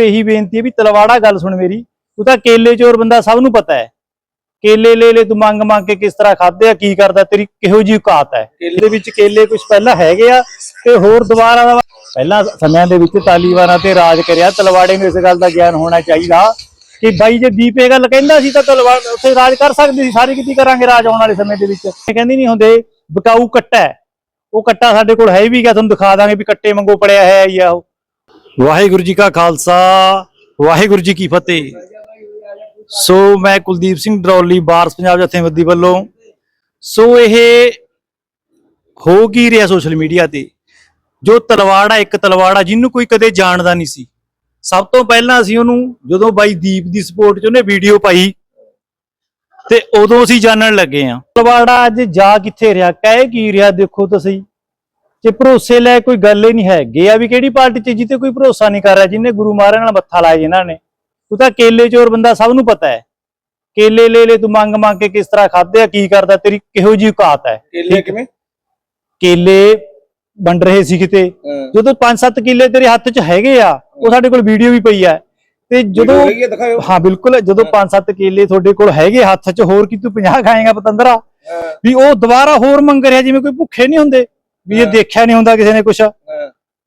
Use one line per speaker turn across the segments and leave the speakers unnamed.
ਇਹੀ ਬੇਨਤੀ ਹੈ ਵੀ ਤਲਵਾੜਾ ਗੱਲ ਸੁਣ ਮੇਰੀ। ਤੂੰ ਤਾਂ ਕੇਲੇ ਚੋਰ ਬੰਦਾ ਸਭ ਨੂੰ ਪਤਾ ਹੈ। ਕੇਲੇ ਲੈ ਲੈ ਤੂੰ ਮੰਗ ਮੰਗ ਕੇ ਕਿਸ ਤਰ੍ਹਾਂ ਖਾਦੇ ਆ ਕੀ ਕਰਦਾ ਤੇਰੀ ਕਿਹੋ ਜੀ ਔਕਾਤ ਹੈ। ਇਹਦੇ ਵਿੱਚ ਕੇਲੇ ਕੁਝ ਪਹਿਲਾਂ ਹੈਗੇ ਆ ਤੇ ਹੋਰ ਦੁਬਾਰਾ ਦਾ ਪਹਿਲਾਂ ਸਮਿਆਂ ਦੇ ਵਿੱਚ ਤਾਲੀਬਾਨਾਂ ਤੇ ਰਾਜ ਕਰਿਆ। ਤਲਵਾੜੇ ਨੂੰ ਇਸ ਗੱਲ ਦਾ ਗਿਆਨ ਹੋਣਾ ਚਾਹੀਦਾ ਕਿ ਬਾਈ ਜੇ ਦੀਪ ਇਹ ਗੱਲ ਕਹਿੰਦਾ ਸੀ ਤਾਂ ਤਲਵਾੜ ਉੱਥੇ ਰਾਜ ਕਰ ਸਕਦੀ ਸੀ। ਸਾਰੀ ਕਿਤੇ ਕਰਾਂਗੇ ਰਾਜ ਆਉਣ ਵਾਲੇ ਸਮੇਂ ਦੇ ਵਿੱਚ। ਇਹ ਕਹਿੰਦੀ ਨਹੀਂ ਹੁੰਦੇ ਬਕਾਊ ਕੱਟਾ। ਉਹ ਕੱਟਾ ਸਾਡੇ ਕੋਲ ਹੈ ਵੀ ਗਿਆ ਤੁਹਾਨੂੰ ਦਿਖਾ ਦਾਂਗੇ ਵੀ ਕੱਟੇ ਵਾਂਗੂ ਪੜਿਆ ਹੈ ਆ ਉਹ। ਵਾਹਿਗੁਰੂ ਜੀ ਕਾ ਖਾਲਸਾ, ਵਾਹਿਗੁਰੂ ਜੀ ਕੀ ਫਤਿਹ। ਸੋ ਮੈਂ ਕੁਲਦੀਪ ਸਿੰਘ ਡਰੌਲੀ, ਬਾਰਸ ਪੰਜਾਬ ਜਥੇਬੰਦੀ ਵੱਲੋਂ। ਸੋ ਇਹ ਹੋ ਕੀ ਰਿਹਾ ਸੋਸ਼ਲ ਮੀਡੀਆ ਤੇ? ਜੋ ਤਲਵਾੜਾ, ਇੱਕ ਤਲਵਾੜਾ ਜਿਹਨੂੰ ਕੋਈ ਕਦੇ ਜਾਣਦਾ ਨਹੀਂ ਸੀ। ਸਭ ਤੋਂ ਪਹਿਲਾਂ ਅਸੀਂ ਉਹਨੂੰ ਜਦੋਂ ਬਾਈ ਦੀਪ ਦੀ ਸਪੋਰਟ 'ਚ ਉਹਨੇ ਵੀਡੀਓ ਪਾਈ, ਤੇ ਉਦੋਂ ਅਸੀਂ ਜਾਣਨ ਲੱਗੇ ਆ ਤਲਵਾੜਾ ਅੱਜ ਜਾ ਕਿੱਥੇ ਰਿਹਾ? ਕਹਿ ਕੀ ਰਿਹਾ? ਦੇਖੋ ਤੁਸੀਂ। ਜੇ ਭਰੋਸੇ ਲੈ ਕੋਈ ਗੱਲ ਹੀ ਨਹੀਂ ਹੈ ਗਿਆ ਵੀ ਕਿਹੜੀ ਪਾਰਟੀ 'ਚ ਜਿੱਤੇ ਕੋਈ ਭਰੋਸਾ ਨਹੀਂ ਕਰ ਰਿਹਾ ਜਿਹਨੇ ਗੁਰੂ ਮਹਾਰਾਜ ਨਾਲ ਮੱਥਾ ਲਾਇਆ ਜਿਨ੍ਹਾਂ ਨੇ। ਤੂੰ ਤਾਂ ਕੇਲੇ ਚੋਰ ਬੰਦਾ ਸਭ ਨੂੰ ਪਤਾ ਹੈ। ਕੇਲੇ ਲੈ ਲੈ ਤੂੰ ਮੰਗ ਮੰਗ ਕੇ ਕਿਸ ਤਰ੍ਹਾਂ ਖਾਦੇ ਆ ਕੀ ਕਰਦਾ ਤੇਰੀ ਕਿਹੋ ਜੀ ਔਕਾਤ ਹੈ।
ਕੇਲੇ ਕਿਵੇਂ?
ਕੇਲੇ ਵੰਡ ਰਹੇ ਸੀ ਕਿਤੇ। ਜਦੋਂ 5-7 ਕਿੱਲੇ ਤੇਰੇ ਹੱਥ 'ਚ ਹੈਗੇ ਆ ਉਹ ਸਾਡੇ ਕੋਲ ਵੀਡੀਓ ਵੀ ਪਈ ਆ ਤੇ ਜਦੋਂ ਹਾਂ ਬਿਲਕੁਲ। ਜਦੋਂ 5-7 ਕੇਲੇ ਤੁਹਾਡੇ ਕੋਲ ਹੈਗੇ ਹੱਥ 'ਚ ਹੋਰ ਕੀ ਤੂੰ 50 ਖਾਏਗਾ ਪਤੰਦਰਾ? ਵੀ ਉਹ ਦੁਬਾਰਾ ਹੋਰ ਮੰਗ ਰਿਹਾ ਜਿਵੇਂ ਕੋਈ ਭੁੱਖੇ ਨਹੀਂ ਹੁੰਦੇ। ਵੀ ਇਹ। ਦੇਖਿਆ ਨਹੀਂ ਹੁੰਦਾ ਕਿਸੇ ਨੇ ਕੁਛ।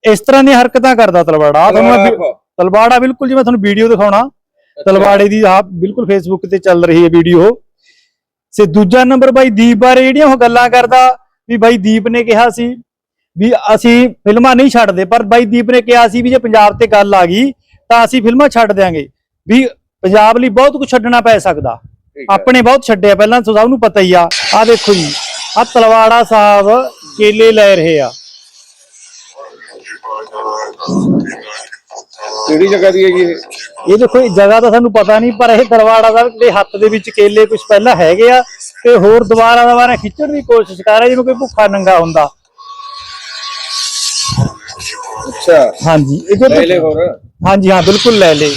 ਇਸ ਤਰ੍ਹਾਂ ਦੀਆਂ ਹਰਕਤਾਂ ਕਰਦਾ ਤਲਵਾੜਾ। ਆਹ ਤੁਹਾਨੂੰ ਮੈਂ ਤਲਵਾੜਾ ਬਿਲਕੁਲ ਜਿਵੇਂ ਤੁਹਾਨੂੰ ਵੀਡੀਓ ਦਿਖਾਉਣਾ ਤਲਵਾੜੇ ਦੀ ਆਹ ਬਿਲਕੁਲ ਫੇਸਬੁੱਕ ਤੇ ਚੱਲ ਰਹੀ ਹੈ ਵੀਡੀਓ। ਸੇ ਦੂਜਾ ਨੰਬਰ ਬਾਈ ਦੀਪ ਬਾਰੇ ਜਿਹੜੀਆਂ ਉਹ ਗੱਲਾਂ ਕਰਦਾ ਵੀ ਬਾਈ ਦੀਪ ਨੇ ਕਿਹਾ ਸੀ ਵੀ ਅਸੀਂ ਫਿਲਮਾਂ ਨਹੀਂ ਛੱਡਦੇ ਪਰ ਬਾਈ ਦੀਪ ਨੇ ਕਿਹਾ ਸੀ ਵੀ ਜੇ ਪੰਜਾਬ ਤੇ ਗੱਲ ਆ ਗਈ ਤਾਂ ਅਸੀਂ ਫਿਲਮਾਂ ਛੱਡ ਦਿਆਂਗੇ। ਵੀ ਪੰਜਾਬ ਲਈ ਬਹੁਤ ਕੁਝ ਛੱਡਣਾ ਪੈ ਸਕਦਾ। ਆਪਣੇ ਬਹੁਤ ਛੱਡਿਆ ਪਹਿਲਾਂ ਸਭ ਨੂੰ ਪਤਾ ਹੀ ਆ। ਆ ਦੇਖੋ ਜੀ ਆ ਤਲਵਾੜਾ ਸਾਹਿਬ ਕੇਲੇ ਲੈ ਰਹੇ ਆ।
ਕਿਹੜੀ ਜਗ੍ਹਾ ਦੀ ਹੈਗੀ ਇਹ?
ਇਹ ਦੇਖੋ ਇਹ ਜਗ੍ਹਾ ਤਾਂ ਸਾਨੂੰ ਪਤਾ ਨਹੀਂ ਪਰ ਇਹ ਤਲਵਾੜਾ ਸਾਹਿਬ ਦੇ ਹੱਥ ਦੇ ਵਿੱਚ ਕੇਲੇ ਕੁਝ ਪਹਿਲਾਂ ਹੈਗੇ ਆ ਤੇ ਹੋਰ ਦੁਬਾਰਾ ਦੁਬਾਰਾ ਖਿੱਚਣ ਦੀ ਕੋਸ਼ਿਸ਼ ਕਰ ਰਿਹਾ ਜਿਵੇਂ ਕੋਈ ਭੁੱਖਾ ਨੰਗਾ ਹੁੰਦਾ।
ਅੱਛਾ।
ਹਾਂਜੀ ਇਹ ਜੋ
ਲੈ ਲੈ ਹੋਰ।
ਹਾਂਜੀ ਹਾਂ ਬਿਲਕੁਲ ਲੈ ਲੇ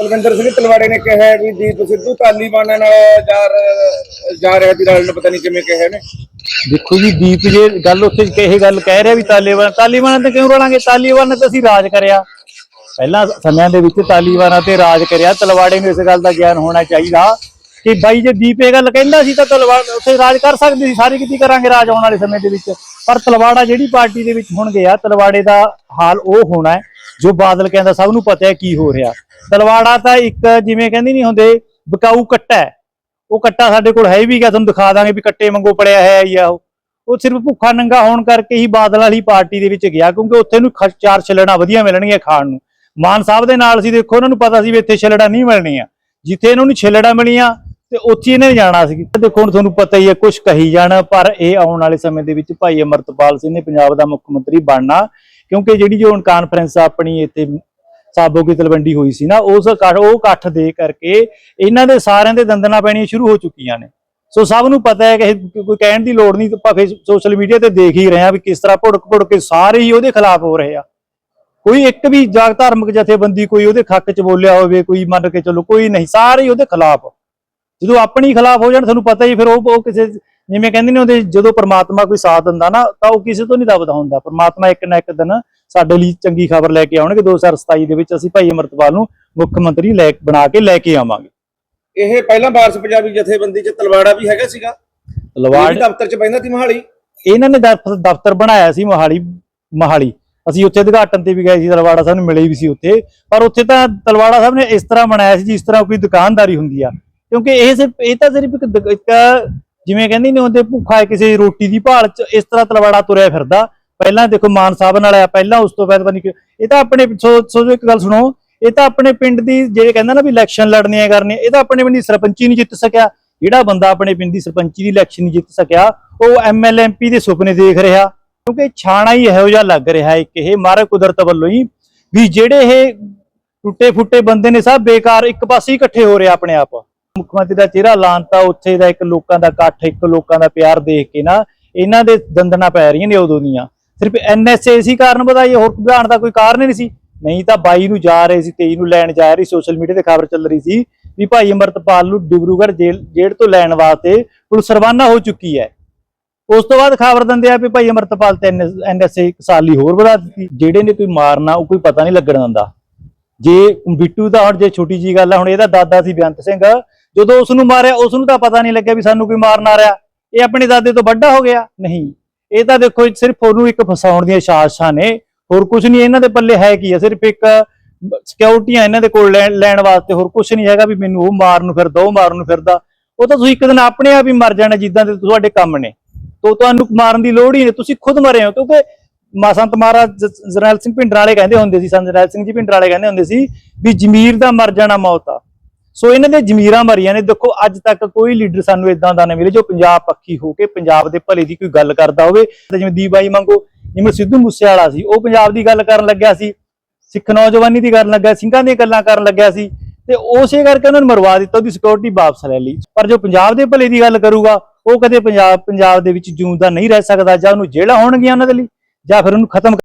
ਕੁਲਵਿੰਦਰ ਸਿੰਘ ਤਲਵਾੜੇ ਨੇ ਕਿਹਾ ਹੈ ਵੀ ਦੀਪ ਸਿੱਧੂ ਤਾਲੀਬਾਨਾਂ ਨਾਲ ਜਾ ਰ- ਜਾ ਰਿਹਾ ਸੀ ਰਲਣ ਪਤਾ ਨਹੀਂ ਕਿਵੇਂ ਕਿਹਾ ਨੇ
ਦੇਖੋ ਜੀ, ਦੀਪ ਜੇ ਗੱਲ ਉੱਥੇ ਕਹੇ ਗੱਲ ਕਹਿ ਰਿਹਾ ਵੀ ਤਾਲੀਬਾਨ ਤਾਲੀਬਾਨ ਤੇ ਕਿਉਂ ਰਲਾਂਗੇ? ਤਾਲੀਬਾਨ ਨੇ ਤੇ ਅਸੀਂ ਰਾਜ ਕਰਿਆ। ਪਹਿਲਾਂ ਸਮਿਆਂ ਦੇ ਵਿੱਚ ਤਾਲੀਬਾਨਾਂ ਤੇ ਰਾਜ ਕਰਿਆ। ਤਲਵਾੜੇ ਨੂੰ ਇਸ ਗੱਲ ਦਾ ਗਿਆਨ ਹੋਣਾ ਚਾਹੀਦਾ। ਕਿ ਬਾਈ ਜੇ ਦੀਪ ਇਹ ਗੱਲ ਕਹਿੰਦਾ ਸੀ ਤਾਂ ਤਲਵਾੜ ਉੱਥੇ ਰਾਜ ਕਰ ਸਕਦੀ ਸੀ, ਸਾਰੀ ਕਿਤੇ ਕਰਾਂਗੇ ਰਾਜ ਆਉਣ ਵਾਲੇ ਸਮੇਂ ਦੇ ਵਿੱਚ। ਪਰ ਤਲਵਾੜਾ ਜਿਹੜੀ ਪਾਰਟੀ ਦੇ ਵਿੱਚ ਹੁਣ ਗਿਆ, ਤਲਵਾੜੇ ਦਾ ਹਾਲ ਉਹ ਹੋਣਾ ਹੈ, ਜੋ ਬਾਦਲ ਕਹਿੰਦਾ ਸਭ ਨੂੰ ਪਤਾ ਹੈ ਕੀ ਹੋ ਰਿਹਾ। ਤਲਵਾੜਾ ਤਾਂ ਇੱਕ ਜਿਵੇਂ ਕਹਿੰਦੀ ਨਹੀਂ ਹੁੰਦੇ, ਬਕਾਊ ਕੱਟਾ ਹੈ। ਉਹ ਕੱਟਾ ਸਾਡੇ ਕੋਲ ਹੈ ਵੀ ਗਿਆ, ਤੁਹਾਨੂੰ ਦਿਖਾ ਦਾਂਗੇ ਵੀ ਕੱਟੇ ਵਾਂਗੂ ਪੜਿਆ ਹੈ ਹੀ ਆ ਉਹ। ਉਹ ਸਿਰਫ ਭੁੱਖਾ ਨੰਗਾ ਹੋਣ ਕਰਕੇ ਹੀ ਬਾਦਲ ਵਾਲੀ ਪਾਰਟੀ ਦੇ ਵਿੱਚ ਗਿਆ, ਕਿਉਂਕਿ ਉੱਥੇ ਨੂੰ ਚਾਰ ਛਿਲਣਾ ਵਧੀਆ ਮਿਲਣਗੀਆਂ ਖਾਣ ਨੂੰ। ਮਾਨ ਸਾਹਿਬ ਦੇ ਨਾਲ ਸੀ, ਦੇਖੋ ਉਹਨਾਂ ਨੂੰ ਪਤਾ ਸੀ ਵੀ ਇੱਥੇ ਛਿਲੜਾ ਨਹੀਂ ਮਿਲਣੀਆਂ। ਜਿੱਥੇ ਇਹਨਾਂ ਨੂੰ ਛਿਲੜਾ ਮਿਲੀਆਂ ਤੇ ਉੱਥੇ ਇਹਨੇ ਜਾਣਾ ਸੀ। ਦੇਖੋ, ਹੁਣ ਤੁਹਾਨੂੰ ਪਤਾ ਹੀ ਹੈ ਕੁਝ ਕਹੀ ਜਾਣ, ਪਰ ਇਹ ਆਉਣ ਵਾਲੇ ਸਮੇਂ ਦੇ ਵਿੱਚ ਭਾਈ ਅਮਰਤਪਾਲ ਸਿੰਘ ਨੇ ਪੰਜਾਬ ਦਾ ਮੁੱਖ ਮੰਤਰੀ ਬਣਨਾ, ਕਿਉਂਕਿ ਜਿਹੜੀ ਜੋ ਹੁਣ ਕਾਨਫਰੰਸ ਆਪਣੀ ਇੱਥੇ ਸਾਬੋ ਕੀ ਤਲਵੰਡੀ ਹੋਈ ਸੀ ਨਾ ਉਸ ਉਹ ਇਕੱਠ ਦੇ ਕਰਕੇ ਇਹਨਾਂ ਦੇ ਸਾਰਿਆਂ ਦੇ ਦੰਦਨਾ ਪੈਣੀਆਂ ਸ਼ੁਰੂ ਹੋ ਚੁੱਕੀਆਂ ਨੇ। ਸੋ ਸਭ ਨੂੰ ਪਤਾ ਹੈ ਕਿ ਕੋਈ ਕਹਿਣ ਦੀ ਲੋੜ ਨਹੀਂ ਆਪਾਂ ਸੋਸ਼ਲ ਮੀਡੀਆ ਤੇ ਦੇਖ ਹੀ ਰਹੇ ਹਾਂ ਵੀ ਕਿਸ ਤਰ੍ਹਾਂ ਭੁੜਕ ਭੁੜਕ ਕੇ ਸਾਰੇ ਹੀ ਉਹਦੇ ਖਿਲਾਫ ਹੋ ਰਹੇ ਆ। ਕੋਈ ਇੱਕ ਵੀ ਜਾਗ ਧਾਰਮਿਕ ਜਥੇਬੰਦੀ ਕੋਈ ਉਹਦੇ ਹੱਕ 'ਚ ਬੋਲਿਆ ਹੋਵੇ, ਕੋਈ ਮੰਨ ਕੇ ਚੱਲੋ, ਕੋਈ ਨਹੀਂ, ਸਾਰੇ ਹੀ ਉਹਦੇ ਖਿਲਾਫ। ਜਦੋਂ ਆਪਣੀ ਖਿਲਾਫ ਹੋ ਜਾਣ ਤੁਹਾਨੂੰ ਪਤਾ ਹੀ ਫਿਰ ਉਹ ਉਹ ਕਿਸੇ ਜਿਵੇਂ ਕਹਿੰਦੇ ਨੇ ਉਹਦੇ ਜਦੋਂ ਪ੍ਰਮਾਤਮਾ ਕੋਈ ਸਾਥ ਦਿੰਦਾ ਨਾ ਤਾਂ ਉਹ ਕਿਸੇ ਤੋਂ ਨਹੀਂ ਦਬਦਾ ਹੁੰਦਾ। ਪ੍ਰਮਾਤਮਾ ਇੱਕ ਨਾ ਇੱਕ ਦਿਨ ਸਾਡੇ ਲਈ ਚੰਗੀ ਖਬਰ ਲੈ ਕੇ ਆਉਣਗੇ। 2027 ਦੇ ਵਿੱਚ ਅਸੀਂ ਭਾਈ ਅਮਰਤਪਾਲ ਨੂੰ ਮੁੱਖ ਮੰਤਰੀ ਲੈ ਬਣਾ ਕੇ ਲੈ ਕੇ ਆਵਾਂਗੇ।
ਇਹ ਪਹਿਲਾਂ ਬਾਰਸ ਪੰਜਾਬੀ ਜਥੇਬੰਦੀ ਚ ਤਲਵਾੜਾ ਵੀ ਹੈਗਾ ਸੀਗਾ।
ਤਲਵਾੜ
ਦਫ਼ਤਰ ਚ ਬੈਠਾ ਸੀ ਮਹਾਲੀ।
ਇਹਨਾਂ ਨੇ ਦਫ਼- ਦਫ਼ਤਰ ਬਣਾਇਆ ਸੀ ਮੋਹਾਲੀ ਮੋਹਾਲੀ। ਅਸੀਂ ਉੱਥੇ ਉਦਘਾਟਨ ਤੇ ਵੀ ਗਏ ਸੀ ਤਲਵਾੜਾ ਸਾਹਿਬ ਨੂੰ ਮਿਲੇ ਵੀ ਸੀ ਉੱਥੇ। ਪਰ ਉੱਥੇ ਤਾਂ ਤਲਵਾੜਾ ਸਾਹਿਬ ਨੇ ਇਸ ਤਰ੍ਹਾਂ ਬਣਾਇਆ ਸੀ ਜਿਸ ਤਰ੍ਹਾਂ ਕੋਈ ਦੁਕਾਨਦਾਰੀ ਹੁੰਦੀ ਆ। ਕਿਉਂਕਿ ਇਹ ਸਿਰਫ, ਇਹ ਤਾਂ ਸਿਰਫ ਇੱਕ ਇੱਕ ਜਿਵੇਂ ਕਹਿੰਦੇ ਨੇ ਹੁੰਦੇ ਭੁੱਖਾ ਕਿਸੇ ਰੋਟੀ ਦੀ ਭਾਲ ਚ ਇਸ ਤਰ੍ਹਾਂ ਤਲਵਾੜਾ ਤੁਰਿਆ ਫਿਰਦਾ। ਪਹਿਲਾਂ ਦੇਖੋ ਮਾਨ ਸਾਹਿਬ ਨਾਲ ਆਇਆ, ਪਹਿਲਾਂ ਉਸ ਤੋਂ ਬਾਅਦ ਪਤਾ ਇਹ ਤਾਂ ਆਪਣੇ ਸੋਚੋ ਇੱਕ ਗੱਲ ਸੁਣੋ, ਇਹ ਤਾਂ ਆਪਣੇ ਪਿੰਡ ਦੀ ਜਿਹੜੇ ਕਹਿੰਦਾ ਨਾ ਵੀ ਇਲੈਕਸ਼ਨ ਲੜਨੀਆਂ ਕਰਨੀਆਂ, ਇਹ ਤਾਂ ਆਪਣੇ ਪਿੰਡ ਦੀ ਸਰਪੰਚੀ ਨਹੀਂ ਜਿੱਤ ਸਕਿਆ। ਜਿਹੜਾ ਬੰਦਾ ਆਪਣੇ ਪਿੰਡ ਦੀ ਸਰਪੰਚੀ ਦੀ ਇਲੈਕਸ਼ਨ ਨਹੀਂ ਜਿੱਤ ਸਕਿਆ, ਉਹ ਐਮਐਲ ਐਮਪੀ ਦੇ ਸੁਪਨੇ ਦੇਖ ਰਿਹਾ। ਕਿਉਂਕਿ ਛਾਣਾ ਹੀ ਇਹੋ ਜਿਹਾ ਲੱਗ ਰਿਹਾ ਇੱਕ, ਇਹ ਮਾਰੇ ਕੁਦਰਤ ਵੱਲੋਂ ਹੀ ਵੀ ਜਿਹੜੇ ਇਹ ਟੁੱਟੇ ਫੁੱਟੇ ਬੰਦੇ ਨੇ ਸਭ ਬੇਕਾਰ ਇੱਕ ਪਾਸੇ ਹੀ ਇਕੱਠੇ ਹੋ ਰਿਹਾ ਆਪਣੇ ਆਪ। ਮੁੱਖ ਮੰਤਰੀ ਦਾ ਚਿਹਰਾ ਲਾਂਤਾ ਉੱਥੇ ਦਾ ਇੱਕ ਲੋਕਾਂ ਦਾ ਇਕੱਠ, ਇੱਕ ਲੋਕਾਂ ਦਾ ਪਿਆਰ ਦੇਖ ਕੇ ਨਾ ਇਹਨਾਂ ਦੇ ਦੰਦਣਾ ਪੈ ਰਹੀਆਂ ਨੇ ਉਦੋਂ ਦੀਆਂ। ਸਿਰਫ ਐਨਐਸਏ ਇਸੀ ਕਾਰਨ ਵਧਾਈ, ਹੋਰ ਵਧਾਉਣ ਦਾ ਕੋਈ ਕਾਰਨ ਨਹੀਂ ਸੀ। ਨਹੀਂ ਤਾਂ 22 ਨੂੰ ਜਾ ਰਹੇ ਸੀ 23 ਨੂੰ ਲੈਣ ਜਾ ਰਹੀ, ਸੋਸ਼ਲ ਮੀਡੀਆ ਤੇ ਖਬਰ ਚੱਲ ਰਹੀ ਸੀ ਵੀ ਭਾਈ ਅਮਰਤਪਾਲ ਨੂੰ ਡਿਬਰੂਗੜ੍ਹ ਜੇਲ੍ਹ ਜੇਲ੍ਹ ਤੋਂ ਲੈਣ ਵਾਸਤੇ ਪੁਲਿਸ ਰਵਾਨਾ ਹੋ ਚੁੱਕੀ ਹੈ। ਉਸ ਤੋਂ ਬਾਅਦ ਖਬਰ ਦਿੰਦੇ ਆ ਵੀ ਭਾਈ ਅਮਰਤਪਾਲ ਤੇ ਐਨਐਸਏ ਇੱਕ ਸਾਲ ਲਈ ਹੋਰ ਵਧਾ ਦਿੱਤੀ। ਜਿਹੜੇ ਨੇ ਕੋਈ ਮਾਰਨਾ, ਉਹ ਕੋਈ ਪਤਾ ਨਹੀਂ ਲੱਗਣ ਦਿੰਦਾ। ਜੇ ਬਿੱਟੂ ਦਾ, ਹੁਣ ਜੇ ਛੋਟੀ ਜੀ ਗੱਲ ਆ, ਹੁਣ ਇਹਦਾ ਦਾਦਾ ਸੀ ਬੇਅੰਤ ਸਿੰਘ ਜਦੋਂ ਉਸ ਨੂੰ ਮਾਰਿਆ ਉਸ ਨੂੰ ਤਾਂ ਪਤਾ ਨਹੀਂ ਲੱਗਿਆ ਵੀ ਸਾਨੂੰ ਕੋਈ ਮਾਰਨ ਆ ਰਿਹਾ। ਇਹ ਆਪਣੇ ਦਾਦੇ ਤੋਂ ਵੱਡਾ ਹੋ ਗਿਆ? ਨਹੀਂ। ਇਹ ਤਾਂ ਦੇਖੋ, ਸਿਰਫ ਉਹਨੂੰ ਇੱਕ ਫਸਾਉਣ ਦੀਆਂ ਸਾਜ਼ਿਸ਼ਾਂ ਨੇ। ਹੋਰ ਕੁਝ ਨਹੀਂ, ਇਹਨਾਂ ਦੇ ਪੱਲੇ ਹੈ ਕੀ ਹੈ ਸਿਰਫ ਇੱਕ ਸਿਕਿਉਰਿਟੀਆਂ ਇਹਨਾਂ ਦੇ ਕੋਲ ਲੈਣ ਲੈਣ ਵਾਸਤੇ। ਹੋਰ ਕੁਝ ਨਹੀਂ ਹੈਗਾ ਵੀ ਮੈਨੂੰ ਉਹ ਮਾਰਨ ਨੂੰ ਫਿਰਦਾ, ਉਹ ਮਾਰਨ ਨੂੰ ਫਿਰਦਾ। ਉਹ ਤਾਂ ਤੁਸੀਂ ਇੱਕ ਦਿਨ ਆਪਣੇ ਆਪ ਹੀ ਮਰ ਜਾਣਾ ਜਿੱਦਾਂ ਦੇ ਤੁਹਾਡੇ ਕੰਮ ਨੇ। ਤੋ ਤੁਹਾਨੂੰ ਮਾਰਨ ਦੀ ਲੋੜ ਹੀ ਨਹੀਂ। ਤੁਸੀਂ ਖੁਦ ਮਰੇ ਹੋ। ਕਿਉਂਕਿ ਮਾਸੰਤ ਮਹਾਰਾਜ ਜਰਨੈਲ ਸਿੰਘ ਭਿੰਡਰਾਂ ਵਾਲੇ ਕਹਿੰਦੇ ਹੁੰਦੇ ਸੀ, ਸੰਤ ਜਰਨੈਲ ਸਿੰਘ ਜੀ ਭਿੰਡਰਾਂ ਵਾਲੇ ਕਹਿੰਦੇ ਹੁੰਦੇ ਸੀ ਵੀ ਜ਼ਮੀਰ ਦਾ ਮਰ ਜਾਣਾ ਮੌਤ ਆ। ਸੋ ਇਹਨਾਂ ਦੇ ਜ਼ਮੀਰਾਂ ਮਰੀਆਂ ਨੇ। ਦੇਖੋ, ਅੱਜ ਤੱਕ ਕੋਈ ਲੀਡਰ ਸਾਨੂੰ ਇਦਾਂ ਦਾ ਨਾ ਮਿਲੇ ਜੋ ਪੰਜਾਬ ਪੱਖੀ ਹੋ ਕੇ ਪੰਜਾਬ ਦੇ ਭਲੇ ਦੀ ਕੋਈ ਗੱਲ ਕਰਦਾ ਹੋਵੇ। ਜਿਵੇਂ ਦੀਪ ਮੰਗੋ ਜਿਵੇਂ ਸਿੱਧੂ ਮੂਸੇਵਾਲਾ ਸੀ, ਉਹ ਪੰਜਾਬ ਦੀ ਗੱਲ ਕਰਨ ਲੱਗਿਆ ਸੀ। ਸਿੱਖ ਨੌਜਵਾਨੀ ਦੀ ਕਰਨ ਲੱਗਿਆ, ਸਿੰਘਾਂ ਦੀਆਂ ਗੱਲਾਂ ਕਰਨ ਲੱਗਿਆ ਸੀ। ਤੇ ਉਸੇ ਕਰਕੇ ਉਹਨਾਂ ਨੂੰ ਮਰਵਾ ਦਿੱਤਾ, ਉਹਦੀ ਸਿਕਿਉਰਿਟੀ ਵਾਪਸ ਲੈ ਲਈ। ਪਰ ਜੋ ਪੰਜਾਬ ਦੇ ਭਲੇ ਦੀ ਗੱਲ ਕਰੂਗਾ, ਉਹ ਕਦੇ ਪੰਜਾਬ ਪੰਜਾਬ ਦੇ ਵਿੱਚ ਜਿਉਂਦਾ ਨਹੀਂ ਰਹਿ ਸਕਦਾ। ਜਾਂ ਉਹਨੂੰ ਜੇਲ੍ਹਾਂ ਹੋਣਗੀਆਂ ਉਹਨਾਂ ਦੇ ਲਈ, ਜਾਂ ਫਿਰ ਉਹਨੂੰ ਖਤਮ